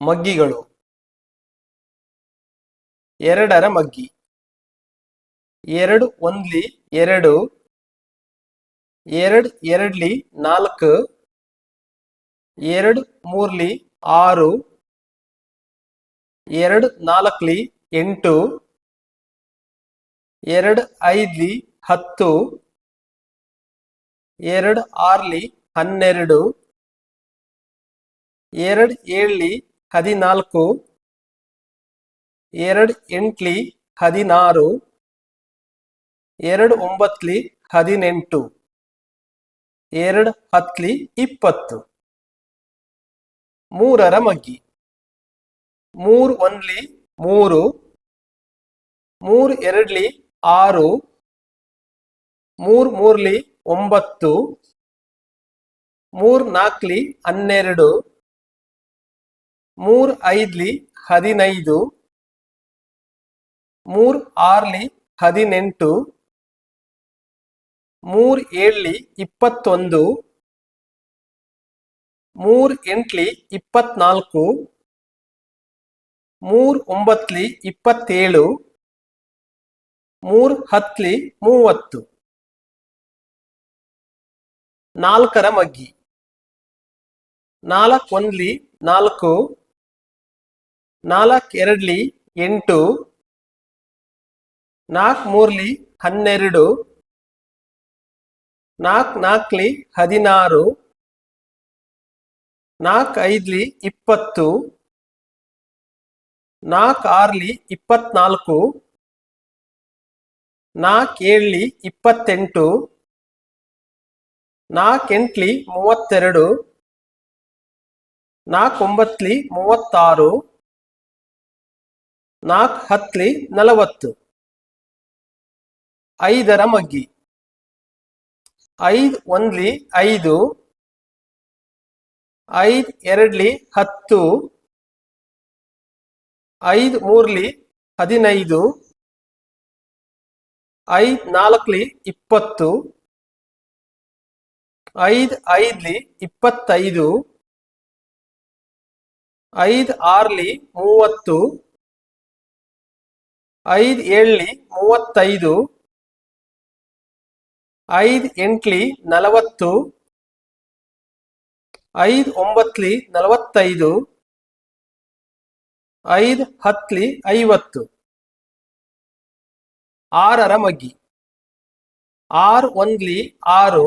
ಮಗ್ಗಿಗಳು. ಎರಡರ ಮಗ್ಗಿ. ಎರಡು ಒಂದ್ಲಿ ಎರಡು ಎರಡು ಎರಡ್ಲಿ ನಾಲ್ಕು, ಎರಡು ಮೂರ್ಲಿ ಆರು, ಎರಡು ನಾಲ್ಕ್ಲಿ ಎಂಟು, ಎರಡು ಐದ್ಲಿ ಹತ್ತು, ಎರಡು ಆರ್ಲಿ ಹನ್ನೆರಡು, ಎರಡು ಏಳ್ಲಿ ಹದಿನಾಲ್ಕು, ಎರಡು ಎಂಟ್ಲಿ ಹದಿನಾರು, ಎರಡು ಒಂಬತ್ಲಿ ಹದಿನೆಂಟು, ಎರಡು ಹತ್ಲಿ ಇಪ್ಪತ್ತು. ಮೂರರ ಮಗ್ಗಿ. ಮೂರು ಒಂದ್ಲಿ ಮೂರು ಮೂರು ಎರಡ್ಲಿ ಆರು, ಮೂರು ಮೂರ್ಲಿ ಒಂಬತ್ತು, ಮೂರು ನಾಲ್ಕಲಿ ಹನ್ನೆರಡು. ಮೂರ್ ಐದ್ಲಿ ಹದಿನೈದು, ಮೂರ್ ಆರ್ಲಿ ಹದಿನೆಂಟು, ಮೂರ್ ಏಳ್ಲಿ ಇಪ್ಪತ್ತೊಂದು, ಮೂರ್ ಎಂಟ್ಲಿ ಇಪ್ಪತ್ನಾಲ್ಕು, ಮೂರ್ ಒಂಬತ್ಲಿ ಇಪ್ಪತ್ತೇಳು, ಮೂರ್ ಹತ್ಲಿ ಮೂವತ್ತು. ನಾಲ್ಕರ ಮಗ್ಗಿ. ನಾಲ್ಕೊಂದ್ಲಿ ನಾಲ್ಕು ನಾಲ್ಕ್ ಎರಡ್ಲಿ ಎಂಟು ನಾಲ್ಕು ಮೂರ್ಲಿ ಹನ್ನೆರಡು ನಾಲ್ಕು ನಾಲ್ಕಲಿ ಹದಿನಾರು ನಾಲ್ಕು ಐದ್ಲಿ ಇಪ್ಪತ್ತು ನಾಲ್ಕು ಆರ್ಲಿ ಇಪ್ಪತ್ನಾಲ್ಕು ನಾಲ್ಕು ಏಳ್ಲಿ ಇಪ್ಪತ್ತೆಂಟು ನಾಲ್ಕು ಎಂಟ್ಲಿ ಮೂವತ್ತೆರಡು ನಾಲ್ಕೊಂಬತ್ಲಿ ಮೂವತ್ತಾರು ನಾಲ್ಕ್ ಹತ್ಲಿ ನಲವತ್ತು. ಐದರ ಮಗ್ಗಿ. ಐದು ಒಂದ್ಲಿ ಐದು. ಐದು ಎರಡ್ಲಿ ಹತ್ತು. ಐದು ಮೂರ್ಲಿ ಹದಿನೈದು. ಐದು ನಾಲ್ಕಲಿ ಇಪ್ಪತ್ತು. ಐದು ಐದ್ಲಿ ಇಪ್ಪತ್ತೈದು. ಐದು ಆರ್ಲಿ ಮೂವತ್ತು. ಐದ್ ಏಳ್ಲಿ ಮೂವತ್ತೈದು, ಐದು ಎಂಟ್ಲಿ ನಲವತ್ತು, ಐದು ಒಂಬತ್ಲಿ ನಲವತ್ತೈದು, ಐದು ಹತ್ಲಿ ಐವತ್ತು. ಆರರ ಮಗ್ಗಿ. ಆರು ಒಂದ್ಲಿ ಆರು,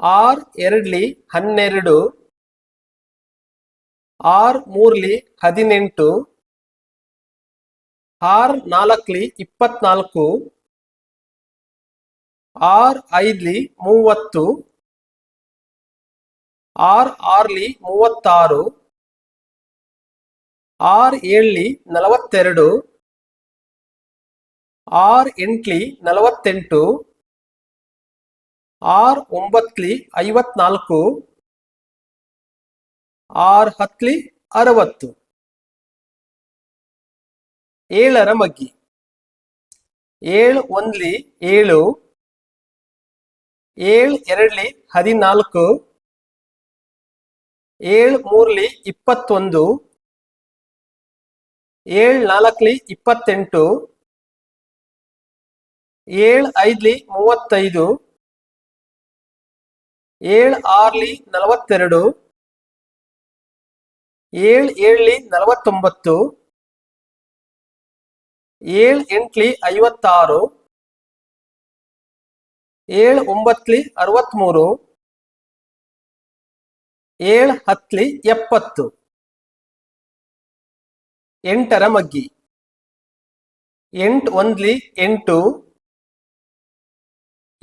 ಆರ್ ಎರಡ್ಲಿ ಹನ್ನೆರಡು, ಆರ್ ಮೂರ್ಲಿ ಹದಿನೆಂಟು ಆರ್ ನಾಲ್ಕಲಿ ಇಪ್ಪತ್ನಾಲ್ಕು, ಆರ್ ಐದ್ಲಿ ಮೂವತ್ತು, ಆರ್ ಆರ್ಲಿ ಮೂವತ್ತಾರು, ಆರ್ ಏಳ್ಲಿ ನಲವತ್ತೆರಡು, ಆರ್ ಎಂಟ್ಲಿ ನಲವತ್ತೆಂಟು, ಆರ್ ಒಂಬತ್ಲಿ ಐವತ್ನಾಲ್ಕು, ಆರ್ ಹತ್ಲಿ ಅರವತ್ತು. ಏಳರ ಮಗ್ಗಿ. ಏಳು ಒಂದ್ಲಿ ಏಳು ಏಳು ಎರಡ್ಲಿ ಹದಿನಾಲ್ಕು, ಏಳು ಮೂರ್ಲಿ ಇಪ್ಪತ್ತೊಂದು, ಏಳು ನಾಲ್ಕಲಿ ಇಪ್ಪತ್ತೆಂಟು, ಏಳು ಐದ್ಲಿ ಮೂವತ್ತೈದು, ಏಳು ಆರ್ಲಿ ನಲವತ್ತೆರಡು, ಏಳು ಏಳ್ಲಿ ನಲವತ್ತೊಂಬತ್ತು ಏಳ್ ಎಂಟ್ಲಿ ಐವತ್ತಾರು, ಏಳ್ ಒಂಬತ್ಲಿ ಅರವತ್ಮೂರು, ಏಳ್ ಹತ್ಲಿ ಎಪ್ಪತ್ತು. ಎಂಟರ ಮಗ್ಗಿ. ಎಂಟ್ ಒಂದ್ಲಿ ಎಂಟು,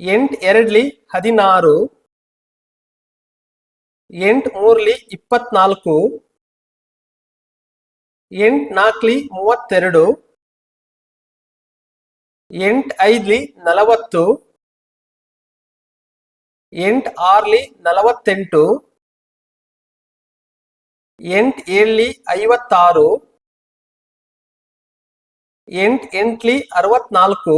ಎಂಟ್ ಎರಡ್ಲಿ ಹದಿನಾರು, ಎಂಟ್ ಮೂರ್ಲಿ ಇಪ್ಪತ್ನಾಲ್ಕು, ಎಂಟ್ ನಾಲ್ಕಲಿ ಮೂವತ್ತೆರಡು. ಎಂಟ್ ಐದ್ಲಿ ನಲವತ್ತು ಎಂಟ್ ಆರ್ಲಿ ನಲವತ್ತೆಂಟು ಎಂಟ್ ಏಳ್ಲಿ ಐವತ್ತಾರು ಎಂಟ್ ಎಂಟ್ಲಿ ಅರವತ್ನಾಲ್ಕು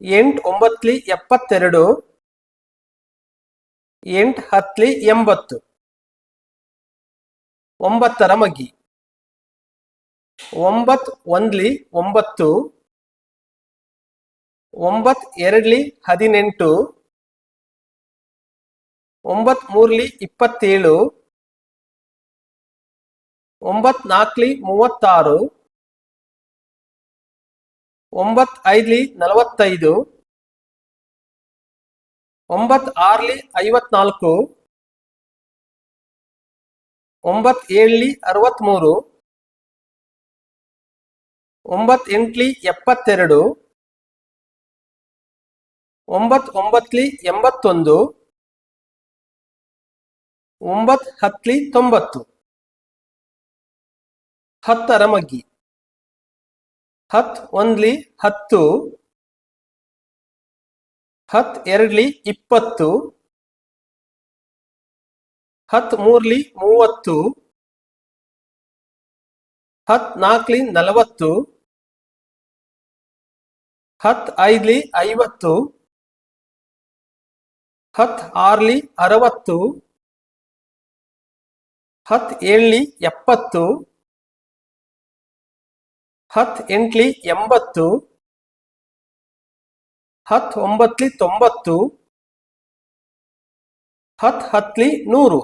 ಎಂಟ್ ಒಂಬತ್ಲಿ ಎಪ್ಪತ್ತೆರಡು ಎಂಟ್ ಹತ್ಲಿ ಎಂಬತ್ತು. ಒಂಬತ್ತರ ಮಗ್ಗಿ ಒಂಬತ್ ಒಂದ್ಲಿ ಒಂಬತ್ತು, ಒಂಬತ್ ಎರಡ್ಲಿ ಹದಿನೆಂಟು, ಒಂಬತ್ ಮೂರ್ಲಿ ಇಪ್ಪತ್ತೇಳು, ಒಂಬತ್ ನಾಲ್ಕಲಿ ಮೂವತ್ತಾರು, ಒಂಬತ್ ಐದ್ಲಿ ನಲವತ್ತೈದು, ಒಂಬತ್ ಆರ್ಲಿ ಐವತ್ನಾಲ್ಕು, ಒಂಬತ್ ಏಳ್ಲಿ ಅರವತ್ಮೂರು ಒಂಬತ್ ಎಂಟ್ಲಿ ಎಪ್ಪತ್ತೆರಡು ಒಂಬತ್ ಒಂಬತ್ಲಿ ಎಂಬತ್ತೊಂದು ಒಂಬತ್ ಹತ್ಲಿ ತೊಂಬತ್ತು. ಹತ್ತರ ಮಗ್ಗಿ. ಹತ್ ಒಂದ್ಲಿ ಹತ್ತು ಹತ್ ಎರಡ್ಲಿ ಇಪ್ಪತ್ತು ಹತ್ ಮೂರ್ಲಿ ಮೂವತ್ತು ಹತ್ ನಾಲ್ಕಲಿ ನಲವತ್ತು. ಹತ್ ಐದ್ಲಿ ಐವತ್ತು ಹತ್ ಆರ್ಲಿ ಅರವತ್ತು ಹತ್ ಏಳ್ಲಿ ಎಪ್ಪತ್ತು ಹತ್ ಎಂಟ್ಲಿ ಎಂಬತ್ತು ಹತ್ ಒಂಬತ್ಲಿ ತೊಂಬತ್ತು ಹತ್ ಹತ್ಲಿ ನೂರು.